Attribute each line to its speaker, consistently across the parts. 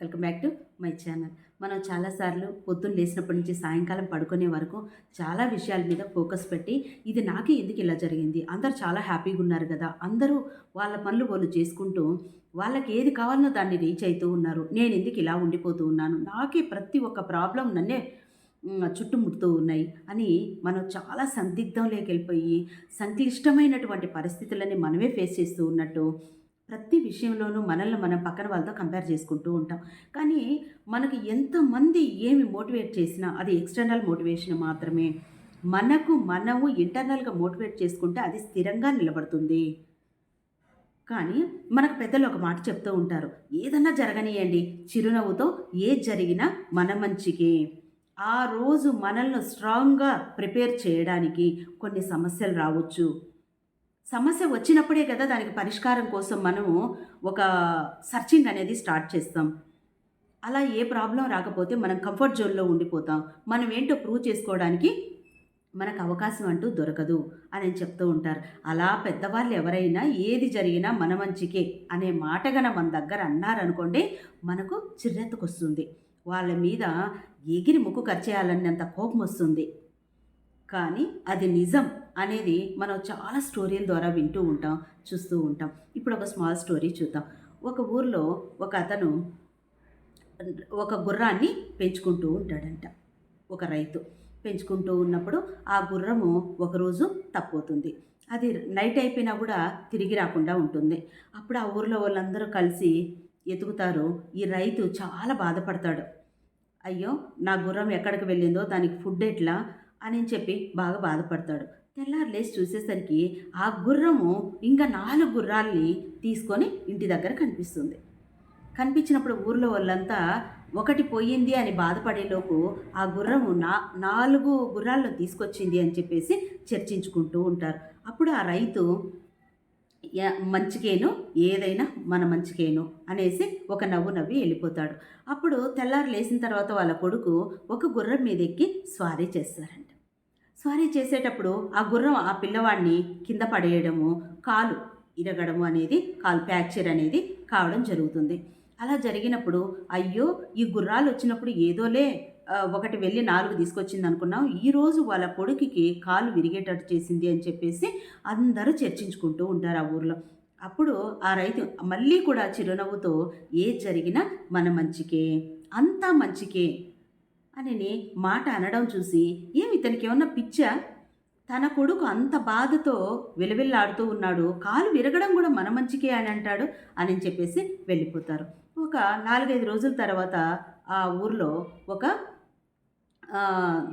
Speaker 1: Welcome back to my channel. మనం చాలాసార్లు పొద్దున్న లేచినప్పటి నుంచి సాయంకాలం పడుకునే వరకు చాలా విషయాల మీద ఫోకస్ పెట్టి ఇది నాకే ఎందుకు ఇలా జరిగింది? అందరూ చాలా హ్యాపీగా ఉన్నారు కదా. అందరూ వాళ్ళ పనులు వాళ్ళు చేసుకుంటూ వాళ్ళకి ఏది కావాలనో దాన్ని రీచ్ అవుతూ ఉన్నారు. నేను ఎందుకు ఇలా ఉండిపోతూ ఉన్నాను? నాకే ప్రతి ఒక్క ప్రాబ్లం నన్నే చుట్టుముడుతూ ఉన్నాయి అని మనం చాలా సందిగ్ధంలోకి వెళ్ళిపోయి సంక్లిష్టమైనటువంటి పరిస్థితులని మనమే ఫేస్ చేస్తూ ఉన్నట్టు ప్రతి విషయంలోనూ మనల్ని మనం పక్కన వాళ్ళతో కంపేర్ చేసుకుంటూ ఉంటాం. కానీ మనకి ఎంతమంది ఏమి మోటివేట్ చేసినా అది ఎక్స్టర్నల్ మోటివేషన్ మాత్రమే. మనకు మనము ఇంటర్నల్గా మోటివేట్ చేసుకుంటే అది స్థిరంగా నిలబడుతుంది. కానీ మనకు పెద్దలు ఒక మాట చెప్తూ ఉంటారు ఏదన్నా జరగనియండి చిరునవ్వుతో ఏది జరిగినా మన మంచికి. ఆ రోజు మనల్ని స్ట్రాంగ్గా ప్రిపేర్ చేయడానికి కొన్ని సమస్యలు రావచ్చు. సమస్య వచ్చినప్పుడే కదా దానికి పరిష్కారం కోసం మనము ఒక సర్చింగ్ అనేది స్టార్ట్ చేస్తాం. అలా ఏ ప్రాబ్లం రాకపోతే మనం కంఫర్ట్ జోన్లో ఉండిపోతాం. మనం ఏంటో ప్రూవ్ చేసుకోవడానికి మనకు అవకాశం అంటూ దొరకదు అని చెప్తూ ఉంటారు. అలా పెద్దవాళ్ళు ఎవరైనా ఏది జరిగినా మన మంచికే అనే మాట గన మన దగ్గర అన్నారనుకోండి మనకు చిర్రెత్తుకొస్తుంది. వాళ్ళ మీద ఎగిరి ముక్కు ఖర్చేయాలన్నంత కోపం వస్తుంది కానీ అది నిజం అనేది మనం చాలా స్టోరీల ద్వారా వింటూ ఉంటాం చూస్తూ ఉంటాం. ఇప్పుడు ఒక స్మాల్ స్టోరీ చూద్దాం. ఒక ఊర్లో ఒక అతను ఒక గుర్రాన్ని పెంచుకుంటూ ఉంటాడంట. ఒక రైతు పెంచుకుంటూ ఉన్నప్పుడు ఆ గుర్రము ఒకరోజు తప్పవుతుంది అది నైట్ అయిపోయినా కూడా తిరిగి రాకుండా ఉంటుంది. అప్పుడు ఆ ఊర్లో వాళ్ళందరూ కలిసి ఎతుకుతారు. ఈ రైతు చాలా బాధపడతాడు. అయ్యో నా గుర్రం ఎక్కడికి వెళ్ళిందో దానికి ఫుడ్ ఎట్లా? అని చెప్పి బాగా బాధపడతాడు. తెల్లారు లేచి చూసేసరికి ఆ గుర్రము ఇంకా నాలుగు గుర్రాల్ని తీసుకొని ఇంటి దగ్గర కనిపిస్తుంది. కనిపించినప్పుడు ఊర్లో వాళ్ళంతా ఒకటి పోయింది అని బాధపడేలోపు ఆ గుర్రము నా నాలుగు గుర్రాల్లో తీసుకొచ్చింది అని చెప్పేసి చర్చించుకుంటూ ఉంటారు. అప్పుడు ఆ రైతు మంచికేను ఏదైనా మన మంచికేను అనేసి ఒక నవ్వు నవ్వి వెళ్ళిపోతాడు. అప్పుడు తెల్లారు లేచిన తర్వాత వాళ్ళ కొడుకు ఒక గుర్రం మీద ఎక్కి స్వారీ చేస్తారంట. స్వారీ చేసేటప్పుడు ఆ గుర్రం ఆ పిల్లవాడిని కింద పడేయడము కాలు ఇరగడము అనేది కాలు ఫ్రాక్చర్ అనేది కావడం జరుగుతుంది. అలా జరిగినప్పుడు అయ్యో ఈ గుర్రాలు వచ్చినప్పుడు ఏదోలే ఒకటి వెళ్ళి నాలుగు తీసుకొచ్చింది అనుకున్నాం. ఈరోజు వాళ్ళ కొడుకుకి కాలు విరిగేటట్టు చేసింది అని చెప్పేసి అందరూ చర్చించుకుంటూ ఉంటారు ఆ ఊర్లో. అప్పుడు ఆ రైతు మళ్ళీ కూడా చిరునవ్వుతో ఏ జరిగినా మన మంచికే అంతా మంచికే అని మాట అనడం చూసి ఏమి ఇతనికి ఏమన్నా పిచ్చా? తన కొడుకు అంత బాధతో విలవిల్లాడుతూ ఉన్నాడు. కాలు విరగడం కూడా మన మంచికే అని అంటాడు అని చెప్పేసి వెళ్ళిపోతారు. ఒక నాలుగైదు రోజుల తర్వాత ఆ ఊర్లో ఒక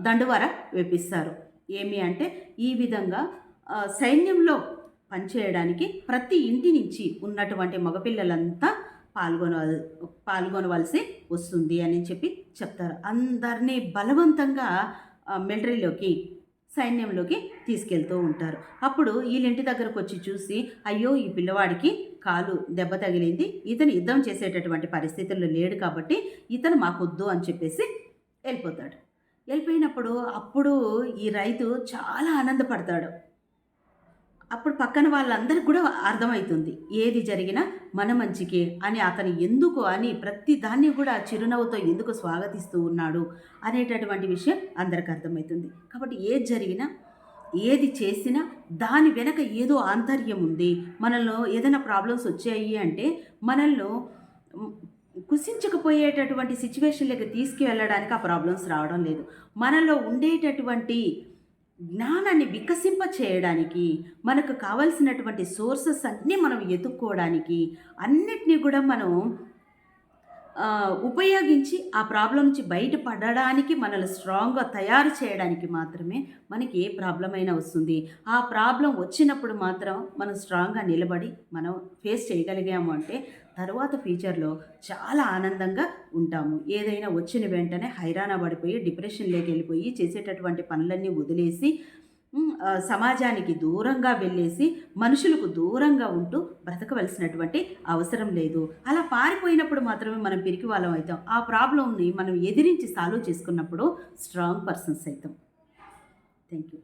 Speaker 1: దండువార వేపిస్తారు. ఏమి అంటే ఈ విధంగా సైన్యంలో పనిచేయడానికి ప్రతి ఇంటి నుంచి ఉన్నటువంటి మగపిల్లలంతా పాల్గొన పాల్గొనవలసి వస్తుంది అని చెప్పి చెప్తారు. అందరినీ బలవంతంగా మిలిటరీలోకి సైన్యంలోకి తీసుకెళ్తూ ఉంటారు. అప్పుడు వీళ్ళింటి దగ్గరకు వచ్చి చూసి అయ్యో ఈ పిల్లవాడికి కాలు దెబ్బ తగిలింది ఇతను యుద్ధం చేసేటటువంటి పరిస్థితుల్లో లేడు కాబట్టి ఇతను మాకొద్దు అని చెప్పేసి వెళ్ళిపోతాడు. వెళ్ళిపోయినప్పుడు అప్పుడు ఈ రైతు చాలా ఆనందపడతాడు. అప్పుడు పక్కన వాళ్ళందరికీ కూడా అర్థమవుతుంది. ఏది జరిగినా మన మంచికే అని అతను ఎందుకు అని ప్రతి దాన్ని కూడా చిరునవ్వుతో ఎందుకు స్వాగతిస్తూ ఉన్నాడు అనేటటువంటి విషయం అందరికి అర్థమవుతుంది. కాబట్టి ఏది జరిగినా ఏది చేసినా దాని వెనక ఏదో ఆంతర్యం ఉంది. మనలో ఏదైనా ప్రాబ్లమ్స్ వచ్చాయి అంటే మనల్లో కుసించకపోయేటటువంటి సిచ్యువేషన్లకి తీసుకువెళ్ళడానికి ఆ ప్రాబ్లమ్స్ రావడం లేదు. మనలో ఉండేటటువంటి జ్ఞానాన్ని వికసింప చేయడానికి మనకు కావలసినటువంటి సోర్సెస్ అన్నీ మనం ఎత్తుక్కోవడానికి అన్నిటినీ కూడా మనం ఉపయోగించి ఆ ప్రాబ్లం నుంచి బయటపడడానికి మనల్ని స్ట్రాంగ్గా తయారు చేయడానికి మాత్రమే మనకి ఏ ప్రాబ్లం అయినా వస్తుంది. ఆ ప్రాబ్లం వచ్చినప్పుడు మాత్రం మనం స్ట్రాంగ్గా నిలబడి మనం ఫేస్ చేయగలిగాము అంటే తర్వాత ఫ్యూచర్లో చాలా ఆనందంగా ఉంటాము. ఏదైనా వచ్చిన వెంటనే హైరాణ పడిపోయి డిప్రెషన్లోకి వెళ్ళిపోయి చేసేటటువంటి పనులన్నీ వదిలేసి సమాజానికి దూరంగా వెళ్ళేసి మనుషులకు దూరంగా ఉంటూ బ్రతకవలసినటువంటి అవసరం లేదు. అలా పారిపోయినప్పుడు మాత్రమే మనం పిరికి వాళ్ళం అవుతాం. ఆ ప్రాబ్లంని మనం ఎదిరించి సాల్వ్ చేసుకున్నప్పుడు స్ట్రాంగ్ పర్సన్స్ అవుతాం. Thank you